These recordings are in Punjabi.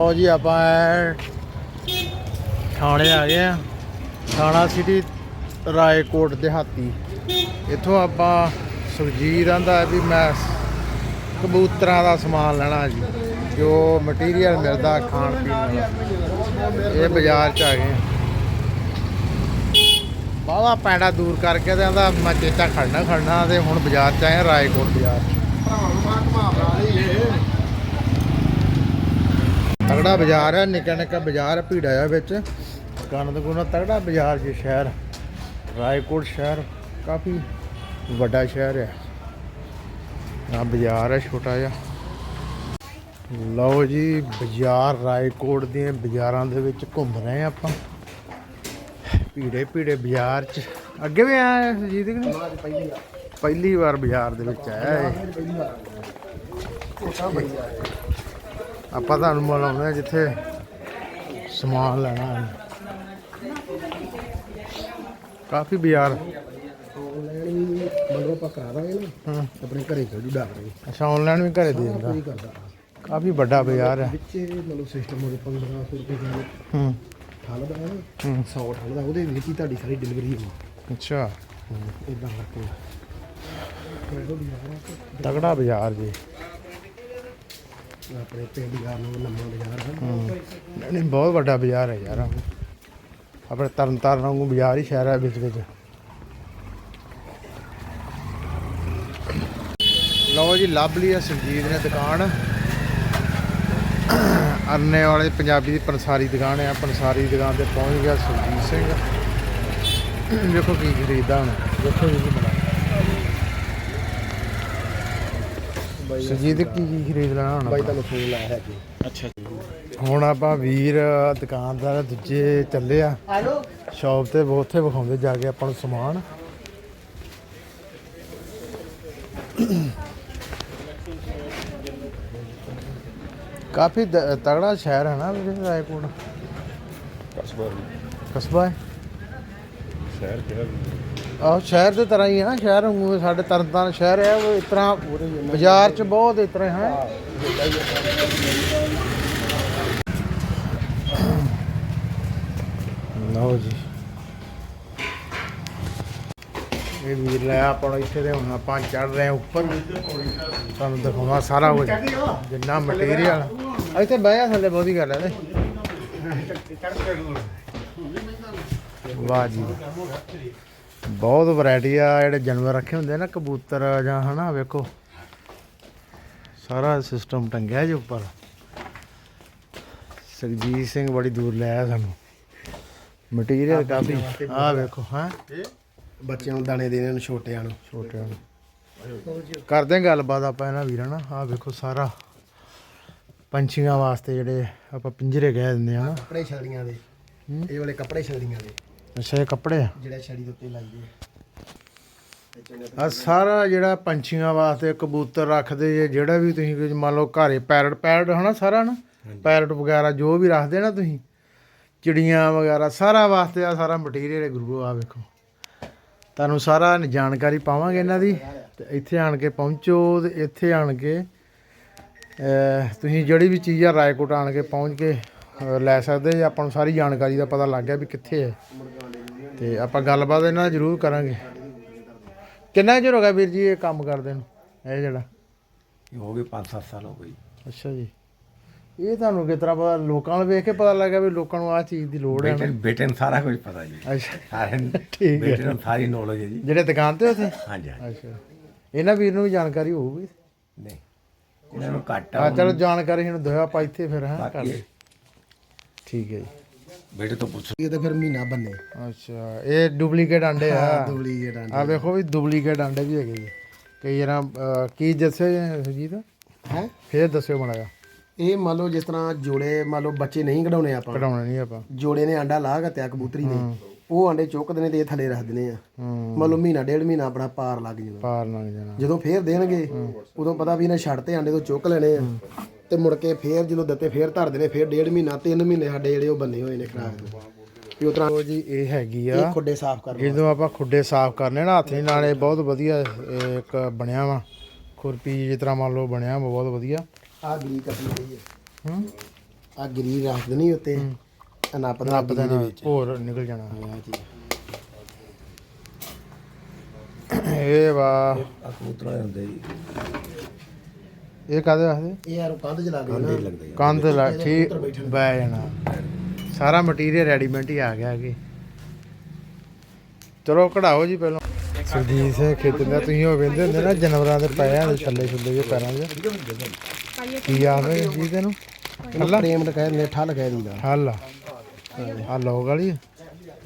ਲਓ ਜੀ ਆਪਾਂ ਥਾਣੇ ਆ ਗਏ ਆ। ਥਾਣਾ ਸਿਟੀ ਰਾਏਕੋਟ ਦਿਹਾਤੀ। ਇੱਥੋਂ ਆਪਾਂ ਸੁਰਜੀਤ ਆਂਦਾ ਵੀ ਮੈਂ ਕਬੂਤਰਾਂ ਦਾ ਸਮਾਨ ਲੈਣਾ ਜੀ ਜੋ ਮਟੀਰੀਅਲ ਮਿਲਦਾ ਖਾਣ ਪੀਣ ਵਾਲਾ ਇਹ ਬਾਜ਼ਾਰ ਚ ਆ ਗਏ ਬਾਵਾ ਪੈਂਡਾ ਦੂਰ ਕਰਕੇ ਤੇ ਆਂਦਾ ਮੈਂ ਚੇਤਾ ਖੜਨਾ ਖੜਨਾ ਤੇ ਹੁਣ ਬਾਜ਼ਾਰ ਚ ਆਏ ਆ, ਰਾਏਕੋਟ ਬਾਜ਼ਾਰ ਤਗੜਾ ਬਾਜ਼ਾਰ ਹੈ, ਨਿੱਕਾ ਨਿੱਕਾ ਬਾਜ਼ਾਰ ਹੈ, ਭੀੜਾ ਆ ਵਿੱਚ। ਕੰਨ ਗੁਣਾ ਤਗੜਾ ਬਾਜ਼ਾਰ ਜੀ ਸ਼ਹਿਰ, ਰਾਏਕੋਟ ਸ਼ਹਿਰ, ਕਾਫੀ ਵੱਡਾ ਸ਼ਹਿਰ ਹੈ। ਆ ਬਾਜ਼ਾਰ ਹੈ, ਛੋਟਾ ਜਿਹਾ। ਲਓ ਜੀ, ਬਾਜ਼ਾਰ ਰਾਏਕੋਟ ਦੇ ਬਾਜ਼ਾਰਾਂ ਦੇ ਵਿੱਚ ਘੁੰਮ ਰਹੇ ਹਾਂ ਆਪਾਂ। ਭੀੜੇ ਭੀੜੇ ਬਾਜ਼ਾਰ ਚ। ਅੱਗੇ ਵੀ ਆਇਆ ਸੁਜੀਤ ਕਿ ਨਹੀਂ ਪਹਿਲੀ ਵਾਰ ਬਾਜ਼ਾਰ ਦੇ ਵਿੱਚ ਆਇਆ ਇਹ। ਆਪਾਂ ਤੁਹਾਨੂੰ ਮਿਲਾਉਂਦੇ ਹਾਂ ਜਿੱਥੇ ਸਮਾਨ ਲੈਣਾ ਹੈ। ਕਾਫੀ ਬਾਜ਼ਾਰ। ਮਤਲਬ ਆਪਾਂ ਕਰਾ ਦਾਂਗੇ ਨਾ ਹਾਂ। ਆਪਣੇ ਘਰੇ ਚਲ ਜੂ ਡਾਕ ਰਹੇ ਅੱਛਾ ਆਨਲਾਈਨ ਵੀ ਘਰੇ ਦੇ ਦਿੰਦਾ। ਕੋਈ ਕਰਦਾ ਕਾਫੀ ਵੱਡਾ ਬਾਜ਼ਾਰ ਹੈ। ਵਿੱਚ ਮਤਲਬ ਸਿਸਟਮ ਉਹਦੇ 1500 ਰੁਪਏ ਦਾ ਹੂੰ। ਠੱਲ ਦਾ ਹੂੰ। 100 ਠੱਲ ਦਾ ਉਹਦੇ ਵਿੱਚ ਹੀ ਤੁਹਾਡੀ ਸਾਰੀ ਡਿਲੀਵਰੀ ਹੋਣੀ ਅੱਛਾ। ਇਦਾਂ ਕਰਕੇ ਤਗੜਾ ਬਾਜ਼ਾਰ ਜੀ। ਆਪਣੇ ਪਿੰਡ ਯਾਰ ਲੰਮਾ ਬਾਜ਼ਾਰ ਹੈ। ਨਹੀਂ ਨਹੀਂ, ਬਹੁਤ ਵੱਡਾ ਬਾਜ਼ਾਰ ਹੈ ਯਾਰ। ਆਪਣੇ ਤਰਨ ਤਾਰਨ ਵਾਂਗੂ ਬਾਜ਼ਾਰ ਹੀ ਸ਼ਹਿਰ ਹੈ ਵਿੱਚ ਵਿੱਚ। ਲਓ ਜੀ, ਲੱਭ ਲਈ ਹੈ ਸੁਰਜੀਤ ਨੇ ਦੁਕਾਨ। ਅਰਨੇ ਵਾਲੇ ਪੰਜਾਬੀ ਦੀ ਪੰਸਾਰੀ ਦੁਕਾਨ ਹੈ ਪੰਸਾਰੀ ਦੁਕਾਨ ਤੇ ਪਹੁੰਚ ਗਿਆ ਸੁਰਜੀਤ ਸਿੰਘ। ਦੇਖੋ ਕੀ ਖਰੀਦਾ ਹੁਣ। ਦੇਖੋ ਜੀ ਕੀ ਬਣਾ ਸੁਰਜੀਤ ਕੀ ਕੀ ਖਰੀਦ ਲੈਣਾ ਹੁਣ ਬਾਈ? ਤੁਹਾਨੂੰ ਫੋਨ ਲਾਇਆ ਹੈ ਜੀ। ਹੁਣ ਆਪਾਂ ਵੀਰ ਦੁਕਾਨਦਾਰ ਦੂਜੇ ਚੱਲੇ ਆ। ਹੈਲੋ। ਸ਼ਾਪ ਤੇ ਉੱਥੇ ਵਿਖਾਉਂਦੇ ਜਾ ਕੇ ਆਪਾਂ ਨੂੰ ਸਮਾਨ। ਕਾਫੀ ਤਗੜਾ ਸ਼ਹਿਰ ਹੈ ਨਾ ਵੀਰੇ ਰਾਏਕੋਟ? ਕਸਬਾ ਹੈ? ਸ਼ਹਿਰ ਕਿਹੜਾ? ਆਹ ਸ਼ਹਿਰ ਦੇ ਤਰ੍ਹਾਂ ਹੀ ਨਾ ਸ਼ਹਿਰ ਵਾਂਗੂ ਸਾਡੇ ਤਰਨਤਾਰਨ ਸ਼ਹਿਰ ਹੈ ਉਹ ਇਸ ਤਰ੍ਹਾਂ ਬਾਜ਼ਾਰ ਚ ਬਹੁਤ ਇਸ ਤਰ੍ਹਾਂ ਹੈ। ਲਓ ਜੀ। ਇਹ ਵੀਰ ਲੈ ਆਪਾਂ ਇੱਥੇ ਦੇ ਹੁਣ ਆਪਾਂ ਚੜ ਰਹੇ ਹਾਂ ਉੱਪਰ। ਤੁਹਾਨੂੰ ਦਿਖਾਉਣਾ ਸਾਰਾ ਕੁਝ ਜਿੰਨਾ ਮਟੀਰੀਅਲ ਇੱਥੇ ਬਹਿ ਜਾ ਥੱਲੇ ਬਹੁਤੀ ਗੱਲ ਹੈ ਤੇ ਵਾਹ ਜੀ। ਬਹੁਤ ਵੈਰਾਈਟੀ ਆ ਜਿਹੜੇ ਜਾਨਵਰ ਰੱਖੇ ਹੁੰਦੇ ਆ ਨਾ ਕਬੂਤਰ ਜਾਂ ਹਨਾ ਵੇਖੋ। ਸਾਰਾ ਸਿਸਟਮ ਟੰਗਿਆ ਜੀ ਉੱਪਰ। ਸਰਜੀਤ ਸਿੰਘ ਬੜੀ ਦੂਰ ਲੈ ਆਇਆ ਸਾਨੂੰ। ਮਟੀਰੀਅਲ ਕਾਫੀ। ਆ ਵੇਖੋ ਹਾਂ। ਬੱਚਿਆਂ ਨੂੰ ਦਾਣੇ ਦੇਣੇ ਨੂੰ ਛੋਟਿਆਂ ਨੂੰ। ਛੋਟਿਆਂ ਨੂੰ। ਕਰਦੇ ਹਾਂ ਗੱਲਬਾਤ ਆਪਾਂ ਇਹਨਾਂ ਵੀਰਾਂ ਨਾਲ। ਆ ਵੇਖੋ ਸਾਰਾ। ਪੰਛੀਆਂ ਵਾਸਤੇ ਜਿਹੜੇ ਆਪਾਂ ਪਿੰਜਰੇ ਕਹਿ ਦਿੰਦੇ ਆ ਨਾ। ਕੱਪੜੇ ਛੜੀਆਂ ਦੇ। ਇਹ ਵਾਲੇ ਕੱਪੜੇ ਛੜੀਆਂ ਦੇ। ਅੱਛਾ ਇਹ ਕੱਪੜੇ ਆ? ਜਿਹੜਾ ਛੜੀ ਦੇ ਉੱਤੇ ਲਾਈਦੇ ਆ ਸਾਰਾ ਜਿਹੜਾ ਪੰਛੀਆਂ ਵਾਸਤੇ ਕਬੂਤਰ ਰੱਖਦੇ ਜੇ ਜਿਹੜਾ ਵੀ ਤੁਸੀਂ ਕੁਝ ਮੰਨ ਲਓ ਘਰੇ ਪੈਰਟ ਪੈਰਟ ਹਨਾ ਸਾਰਾ ਨਾ? ਪੈਰਟ ਵਗੈਰਾ ਜੋ ਵੀ ਰੱਖਦੇ ਨਾ ਤੁਸੀਂ ਚਿੜੀਆਂ ਵਗੈਰਾ ਸਾਰਾ ਵਾਸਤੇ ਆ ਸਾਰਾ ਮਟੀਰੀਅਲ ਗੁਰੂ ਆ ਵੇਖੋ। ਤੁਹਾਨੂੰ ਸਾਰਾ ਜਾਣਕਾਰੀ ਪਾਵਾਂਗੇ ਇਹਨਾਂ ਦੀ ਤੇ ਇੱਥੇ ਆਣ ਕੇ ਪਹੁੰਚੋ ਤੇ ਇੱਥੇ ਆਣ ਕੇ ਤੁਸੀਂ ਜਿਹੜੀ ਵੀ ਚੀਜ਼ ਆ ਰਾਏਕੋਟ ਆਣ ਕੇ ਪਹੁੰਚ ਕੇ ਲੈ ਸਕਦੇ ਜੇ ਆਪਾਂ ਨੂੰ ਸਾਰੀ ਜਾਣਕਾਰੀ ਦਾ ਪਤਾ ਲੱਗ ਗਿਆ ਵੀ ਕਿੱਥੇ ਹੈ। ਤੇ ਆਪਾਂ ਗੱਲਬਾਤ ਇਹਨਾਂ ਨਾਲ ਜ਼ਰੂਰ ਕਰਾਂਗੇ। ਕਿੰਨਾ ਚਿਰ ਹੋ ਗਿਆ ਵੀਰ ਜੀ ਇਹ ਕੰਮ ਕਰਦੇ ਨੂੰ? ਇਹ ਜਿਹੜਾ? ਹੋ ਗਏ 5-7 ਸਾਲ ਹੋ ਗਏ ਅੱਛਾ ਜੀ। ਇਹ ਤੁਹਾਨੂੰ ਕਿਸ ਤਰ੍ਹਾਂ ਪਤਾ ਲੋਕਾਂ ਨੂੰ ਵੇਖ ਕੇ ਪਤਾ ਲੱਗਾ ਵੀ ਲੋਕਾਂ ਨੂੰ ਆਹ ਚੀਜ਼ ਦੀ ਲੋੜ ਹੈ ਬੇਟੇ ਬੇਟੇ ਨੂੰ ਸਾਰਾ ਕੁਝ ਪਤਾ ਜੀ। ਅੱਛਾ। ਸਾਰੇ ਠੀਕ ਹੈ। ਬੇਟੇ ਨੂੰ ਸਾਰੀ ਨੌਲੇਜ ਹੈ ਜੀ। ਜਿਹੜੇ ਦੁਕਾਨ ਤੇ ਉੱਥੇ? ਹਾਂਜੀ ਅੱਛਾ। ਇਹਨਾਂ ਵੀਰ ਨੂੰ ਵੀ ਜਾਣਕਾਰੀ ਹੋਊਗੀ? ਨਹੀਂ। ਇਹਨਾਂ ਨੂੰ ਘੱਟ ਆ। ਆ ਚਲੋ ਜਾਣਕਾਰੀ ਇਹਨੂੰ ਦਿਓ ਆਪਾਂ ਇੱਥੇ ਫਿਰ ਹਾਂ ਕਰ ਲਈ। ਠੀਕ ਹੈ ਜੀ। ਬੇਟੇ ਤੋਂ ਪੁੱਛ। ਇਹ ਤਾਂ ਫਿਰ ਮਹੀਨਾ ਬੰਨੇ। ਅੱਛਾ ਇਹ ਡੁਪਲੀਕੇਟ ਆਂਡੇ ਆ। ਡੁਪਲੀਕੇਟ ਆਂਡੇ ਆ ਵੇਖੋ ਵੀ ਡੁਪਲੀਕੇਟ ਆਂਡੇ ਵੀ ਹੈਗੇ ਜੀ। ਕਈ ਜਰਾ ਕੀ ਦੱਸਿਓ ਜੀ ਸੁਜੀਤ ਹੈ? ਫੇਰ ਦੱਸਿਓ ਮੜਾਇਆ ਇਹ ਮੰਨ ਲਓ ਜਿਸ ਤਰ੍ਹਾਂ ਜੋੜੇ ਮੰਨ ਲਓ ਬੱਚੇ ਨਹੀਂ ਕਢਾਉਣੇ ਆਪਾਂ। ਕਢਾਉਣਾ ਨਹੀਂ ਆਪਾਂ। ਜੋੜੇ ਨੇ ਆਂਡਾ ਲਾ ਘਤਿਆ ਕਬੂਤਰੀ ਨੇ ਉਹ ਆਂਡੇ ਚੁੱਕਦੇ ਨੇ ਤੇ ਇਹ ਥੱਲੇ ਰੱਖ ਦਿੰਦੇ ਆ। ਮੰਨ ਲਓ ਮਹੀਨਾ ਡੇਢ ਮਹੀਨਾ ਆਪਣਾ ਪਾਰ ਲੱਗ ਜਾਣਾ। ਪਾਰ ਲੰਘ ਜਾਣਾ। ਜਦੋਂ ਫੇਰ ਦੇਣਗੇ ਉਦੋਂ ਪਤਾ ਵੀ ਇਹਨੇ ਛੱਡ ਤੇ ਆਂਡੇ ਤੋਂ ਚੁੱਕ ਲੈਣੇ ਆ। ਤੇ ਮੁੜ ਕੇ ਫੇਰ ਜਦੋਂ ਦਿੱਤੇ ਫੇਰ ਧਰ ਦੇਣੇ ਫੇਰ ਡੇਢ ਮਹੀਨਾ ਤਿੰਨ ਮਹੀਨੇ ਸਾਡੇ ਜਿਹੜੇ ਉਹ ਬੰਨੇ ਹੋਏ ਨੇ ਖਰਾਕ ਦੇ। ਵੀ ਉਤਰਾ ਉਹ ਜੀ ਇਹ ਹੈਗੀ ਆ। ਇਹ ਖੁੱਡੇ ਸਾਫ਼ ਕਰ ਜਦੋਂ ਆਪਾਂ ਖੁੱਡੇ ਸਾਫ਼ ਕਰਨੇ ਨਾ ਹੱਥ ਨਾਲ ਇਹ ਬਹੁਤ ਵਧੀਆ ਇਹ ਇੱਕ ਬਣਿਆ ਵਾ। ਖੁਰਪੀ ਜਿਸ ਤਰ੍ਹਾਂ ਮੰਨ ਲਓ ਬਣਿਆ ਵਾ ਬਹੁਤ ਵਧੀਆ। ਆ ਗਲੀ ਕੱਟਣੀ ਗਈ ਹੈ। ਹੂੰ? ਆ ਗਰੀ ਰੱਖ ਦੇਣੀ ਉੱਤੇ। ਆ ਨੱਪ ਦੇਣਾ ਪਤਾ ਦੇ ਨਾ ਵਿੱਚ ਹੋਰ ਨਿਕਲ ਜਾਣਾ। ਆ ਚੀਜ਼ ਇਹ ਵਾ। ਆ ਕਬੂਤਰਾਂ ਹੁੰਦੇ ਜੀ। ਇਹ ਕਾਦੇ ਵਾਸਤੇ? ਇਹ ਯਾਰ ਕੰਧ ਚ ਲਾ ਕੇ ਨਾ। ਲੱਗਦੇ ਜੀ ਕੰਧ ਲਾ ਠੀਕ ਬੈ ਜਾਣਾ। ਸਾਰਾ ਮਟੀਰੀਅਲ ਰੈਡੀਮੇਡ ਹੀ ਆ ਗਿਆ ਕਿ ਚਲੋ ਕਢਾਓ ਜੀ ਪਹਿਲਾਂ। ਸੁਰਜੀਤ ਸਿੰਘ ਖੇਤ ਦਾ ਤੁਸੀਂ ਉਹ ਵੇਂਦੇ ਹੁੰਦੇ ਨਾ ਜਾਨਵਰਾਂ ਦੇ ਪੈਰਾਂ ਦੇ ਥੱਲੇ ਛੁੱਲੇ ਜੇ ਪੈਰਾਂ 'ਚ ਕੀ ਆਖਦੇ ਜੀ ਤੈਨੂੰ? ਇਹਨੂੰ ਪ੍ਰੇਮ ਲਗਾਏ ਨੇ ਠਾ ਲਗਾਏ ਦੀਦਾ। ਹੱਲ। ਆ ਆਹ ਲੋਗ ਵਾਲੀ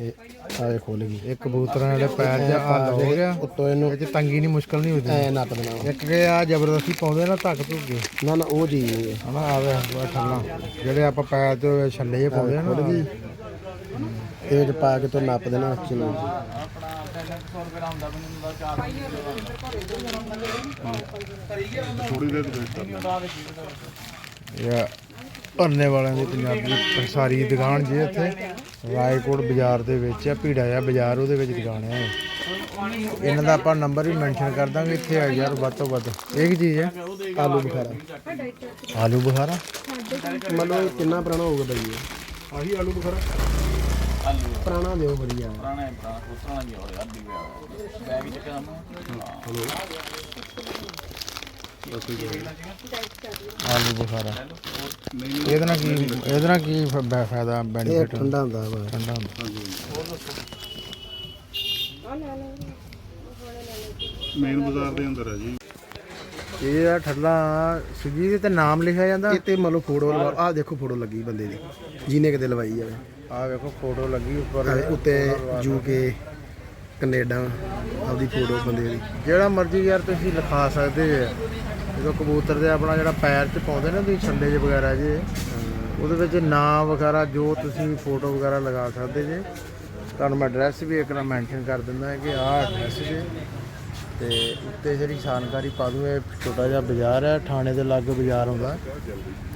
ਆ। ਇਹ ਆਏ ਖੋਲ ਗਈ। ਇਹ ਕਬੂਤਰਾਂ ਦੇ ਪੈਰ ਜਾਂ ਹੱਲ ਹੋ ਗਿਆ। ਉੱਤੋਂ ਇਹਨੂੰ ਇਹ ਚ ਤੰਗੀ ਨਹੀਂ ਮੁਸ਼ਕਲ ਨਹੀਂ ਹੁੰਦੀ। ਐ ਨੱਪ ਦੇਣਾ ਇੱਕ ਕਿ ਆ ਜ਼ਬਰਦਸਤੀ ਪਾਉਂਦੇ ਨਾ ਧੱਕ ਧੁੱਕੇ ਨਾ ਨਾ ਉਹ ਹੈ ਹਨਾ ਆਵੇ ਆ ਠੱਲਾਂ ਜਿਹੜੇ ਆਪਾਂ ਪੈਰ ਤੇ ਛੱਲੇ ਜੇ ਪਾਉਂਦੇ ਨਾ। ਇਹ ਵਿੱਚ ਪਾ ਕੇ ਤੋਂ ਨੱਪ ਦੇਣਾ ਚਲੋ ਇਹ ਭਰਨੇ ਵਾਲਿਆਂ ਦੀ ਪੰਜਾਬੀ ਸਾਰੀ ਦੁਕਾਨ ਜੇ ਇੱਥੇ। ਰਾਏਕੋਟ ਬਾਜ਼ਾਰ ਦੇ ਵਿੱਚ ਆ ਭੀੜਾ ਜਿਹਾ ਬਾਜ਼ਾਰ ਉਹਦੇ ਵਿੱਚ ਦੁਕਾਨ ਆ। ਇਹ। ਇਹਨਾਂ ਦਾ ਆਪਾਂ ਨੰਬਰ ਵੀ ਮੈਂਸ਼ਨ ਕਰ ਦਾਂਗੇ ਇੱਥੇ ਆ ਯਾਰ ਵੱਧ ਤੋਂ ਵੱਧ। ਇਹ ਕੀ ਚੀਜ਼ ਹੈ? ਆਲੂ ਬੁਖਾਰਾ। ਆਲੂ ਬੁਖਾਰਾ? ਮਤਲਬ ਕਿੰਨਾ ਪੁਰਾਣਾ ਹੋਊਗਾ ਬਈ ਇਹ? ਆਹੀ ਆਲੂ ਬੁਖਾਰਾ। ਪੁਰਾਣਾ ਦਿਓ ਵਧੀਆ। ਆਲੂ ਬੁਖਾਰਾ। ਇਹਦੇ ਨਾਲ ਕੀ ਇਹਦੇ ਨਾਲ ਕੀ ਫ- ਫਾਇਦਾ ਇਹ ਬੈਨੀਫਿਟ ਠੰਡਾ ਹੁੰਦਾ ਵਾ ਠੰਡਾ ਹੁੰਦਾ। ਮੇਨ ਬਾਜ਼ਾਰ ਦੇ ਅੰਦਰ ਹੈ ਜੀ। ਇਹ ਆ ਠੱਲਾ ਸੁਜੀ ਦੇ ਤੇ ਨਾਮ ਲਿਖਿਆ ਜਾਂਦਾ? ਇਹ ਤੇ ਮੰਨ ਲਓ ਫੋਟੋ ਲਵਾ ਆਹ ਦੇਖੋ ਫੋਟੋ ਲੱਗੀ ਬੰਦੇ ਦੀ ਜਿਹਨੇ ਕਿਤੇ ਲਵਾਈ ਜਾਵੇ। ਆ ਵੇਖੋ ਫੋਟੋ ਲੱਗੀ ਉੱਪਰ। ਆਹ ਉੱਤੇ ਯੂਕੇ ਕੈਨੇਡਾ ਆਪਦੀ ਫੋਟੋ ਬੰਦੇ ਦੀ। ਜਿਹੜਾ ਮਰਜ਼ੀ ਯਾਰ ਤੁਸੀਂ ਲਿਖਾ ਸਕਦੇ ਜੇ। ਜਦੋਂ ਕਬੂਤਰ ਦੇ ਆਪਣਾ ਜਿਹੜਾ ਪੈਰ 'ਚ ਪਾਉਂਦੇ ਨਾ ਤੁਸੀਂ ਛੱਲੇ ਜੇ ਵਗੈਰਾ ਜੇ ਉਹਦੇ ਵਿੱਚ ਨਾਮ ਵਗੈਰਾ ਜੋ ਤੁਸੀਂ ਫੋਟੋ ਵਗੈਰਾ ਲਗਾ ਸਕਦੇ ਜੇ। ਤੁਹਾਨੂੰ ਮੈਂ ਐਡਰੈਸ ਵੀ ਇੱਕ ਨਾ ਮੈਂਸ਼ਨ ਕਰ ਦਿੰਦਾ ਹੈ ਕਿ ਆਹ ਐਡਰੈਸ ਜੇ। ਤੇ ਉੱਤੇ ਜਿਹੜੀ ਜਾਣਕਾਰੀ ਪਾ ਦੂੰ ਇਹ ਛੋਟਾ ਜਿਹਾ ਬਾਜ਼ਾਰ ਹੈ ਥਾਣੇ ਦੇ ਲਾਗੇ ਬਾਜ਼ਾਰ ਆਉਂਦਾ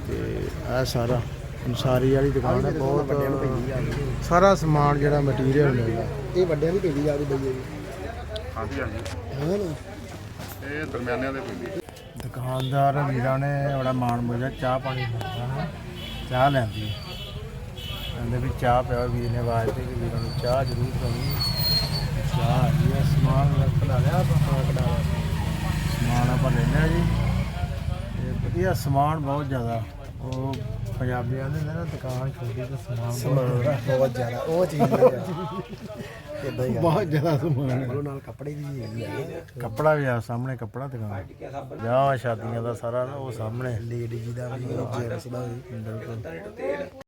ਤੇ ਇਹ ਸਾਰਾ ਅਨਸਾਰੀ ਵਾਲੀ ਦੁਕਾਨ ਹੈ ਬਹੁਤ ਸਾਰਾ ਸਮਾਨ ਜਿਹੜਾ ਮਟੀਰੀਅਲ ਮਿਲਦਾ। ਇਹ ਵੱਡਿਆਂ ਦੀ ਪੈਂਦੀ ਜਾਂਦੀ ਬਈ ਇਹ। ਹਾਂਜੀ ਹਾਂਜੀ। ਇਹ ਦਰਮਿਆਨਿਆਂ ਦੇ ਪੈਂਦੀ ਦੁਕਾਨਦਾਰ ਵੀਰਾਂ ਨੇ ਬੜਾ ਮਾਣ ਮੁਜਾ ਚਾਹ ਪਾਣੀ ਲੈਂਦਾ ਹੈ ਚਾਹ ਲੈਂਦੀ ਕਹਿੰਦੇ ਵੀ ਚਾਹ ਪਿਆ ਵੀਰ ਨੇ ਆਵਾਜ਼ ਤੇ ਕਿ ਵੀਰਾਂ ਨੂੰ ਚਾਹ ਜ਼ਰੂਰ ਪਾਉਣੀ ਚਾਹ ਆ ਗਈ ਹੈ ਸਮਾਨ ਰੱਖ ਲਿਆ, ਆਪਾਂ ਕਢਾ ਲਿਆ। ਸਮਾਨ ਆਪਾਂ ਲੈਣਾ ਜੀ। ਤੇ ਵਧੀਆ ਸਮਾਨ ਬਹੁਤ ਜ਼ਿਆਦਾ। ਉਹ ਪੰਜਾਬੀਆਂ ਦੇ ਨਾ ਦੁਕਾਨ ਛੋਟੀ ਤੇ ਸਮਾਨ ਬਹੁਤ ਬਹੁਤ ਜ਼ਿਆਦਾ ਉਹ ਚੀਜ਼ ਇਦਾਂ ਹੀ ਬਹੁਤ ਜ਼ਿਆਦਾ ਸਮਾਨ ਹੈ। ਨਾਲ ਕੱਪੜੇ ਦੀ ਹੈਗੀ ਕੱਪੜਾ ਵੀ ਆ ਸਾਹਮਣੇ ਕੱਪੜਾ ਦੁਕਾਨ। ਵਿਆਹ ਸ਼ਾਦੀਆਂ ਦਾ ਸਾਰਾ ਨਾ ਉਹ ਸਾਹਮਣੇ। ਲੇਡੀ ਜੀ ਦਾ ਵੀ ਜੈਂਟਸ ਦਾ ਵੀ। ਬਿਲਕੁਲ।